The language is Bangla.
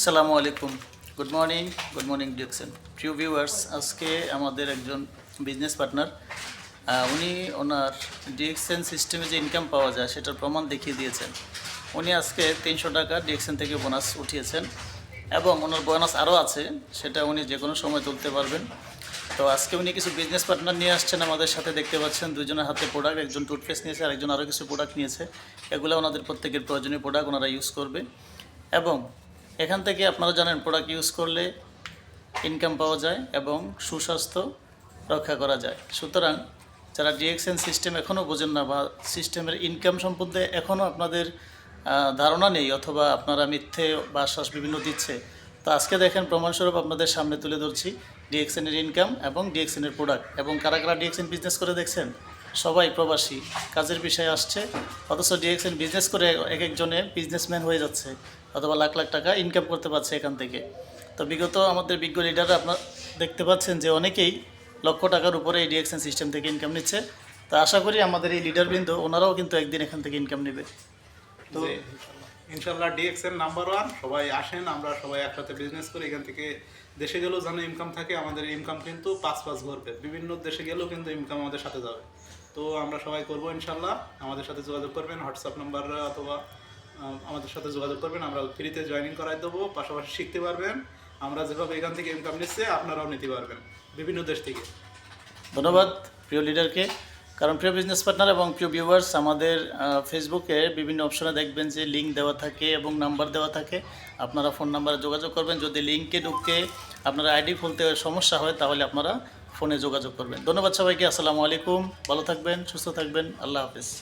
আসসালামু আলাইকুম। Good morning good morning diction প্রিয় ভিউয়ার্স আজকে আমাদের একজন বিজনেস পার্টনার উনি ওনার ডিএক্সএন সিস্টেমে যে ইনকাম পাওয়া যায় সেটার প্রমাণ দেখিয়ে দিয়েছেন। উনি আজকে তিনশো টাকা ডিএক্সএন থেকে বোনাস উঠিয়েছেন এবং ওনার বোনাস আরও আছে, সেটা উনি যে কোনো সময় তুলতে পারবেন। তো আজকে উনি কিছু বিজনেস পার্টনার নিয়ে আসছেন আমাদের সাথে, দেখতে পাচ্ছেন দুজনের হাতে প্রোডাক্ট একজন টুথপেস্ট নিয়েছে আর একজন আরও কিছু প্রোডাক্ট নিয়েছে। এগুলো ওনাদের প্রত্যেকের প্রয়োজনীয় প্রোডাক্ট ওনারা ইউজ করবে। এবং এখান থেকে আপনারা জানেন প্রোডাক্ট ইউজ করলে ইনকাম পাওয়া যায় এবং সুস্বাস্থ্য রক্ষা করা যায়। সুতরাং যারা ডিএক্সএন সিস্টেম এখনও বোঝেন না বা সিস্টেমের ইনকাম সম্বন্ধে এখনও আপনাদের ধারণা নেই অথবা আপনারা মিথ্যে বা আশ্বাস বিভিন্ন দিচ্ছে, তো আজকে দেখেন প্রমাণস্বরূপ আপনাদের সামনে তুলে ধরছি ডিএক্সএনের ইনকাম এবং ডিএক্সএনের প্রোডাক্ট এবং কারা কারা ডিএক্সএন বিজনেস করে দেখছেন? সবাই প্রবাসী, কাজের বিষয়ে আসছে। অথচ ডিএক্সএন বিজনেস করে এক একজনে বিজনেসম্যান হয়ে যাচ্ছে, অথবা লাখ লাখ টাকা ইনকাম করতে পারছে এখান থেকে। তো বিগত আমাদের বিজ্ঞ লিডাররা আপনার দেখতে পাচ্ছেন যে অনেকেই লক্ষ টাকার উপরে এই ডিএক্সএন সিস্টেম থেকে ইনকাম নিচ্ছে। তো আশা করি আমাদের এই লিডারবৃন্দ ওনারাও কিন্তু একদিন এখান থেকে ইনকাম নেবে। তো ইনশাল্লাহ। ডিএক্সএন নাম্বার ওয়ান সবাই আসেন, আমরা সবাই একসাথে বিজনেস করি। এখান থেকে দেশে গেলেও যেন ইনকাম থাকে, আমাদের ইনকাম কিন্তু পাঁচ পাঁচ ঘুরবে। বিভিন্ন দেশে গেলেও কিন্তু ইনকাম আমাদের সাথে যাবে। তো আমরা সবাই করব ইনশাল্লাহ। আমাদের সাথে যোগাযোগ করবেন হোয়াটসঅ্যাপ নাম্বার অথবা আমাদের সাথে যোগাযোগ করবেন, আমরা ফ্রিতে জয়েনিং করাই দেবো, পাশাপাশি শিখতে পারবেন। আমরা যেভাবে এখান থেকে ইনকাম নিচ্ছে, আপনারাও নিতে পারবেন, বিভিন্ন দেশ থেকে। ধন্যবাদ প্রিয় লিডারকে কারণ প্রিয় বিজনেস পার্টনার এবং প্রিয় ভিউয়ার্স আমাদের ফেসবুকে বিভিন্ন অপশনে দেখবেন যে লিঙ্ক দেওয়া থাকে এবং নাম্বার দেওয়া থাকে। আপনারা ফোন নাম্বারে যোগাযোগ করবেন। যদি লিঙ্কে ঢুকে আপনারা আইডি খুলতে সমস্যা হয়, তাহলে আপনারা ফোনে যোগাযোগ করবেন। ধন্যবাদ সবাইকে আসসালামু আলাইকুম। ভালো থাকবেন সুস্থ থাকবেন। আল্লাহ হাফিজ।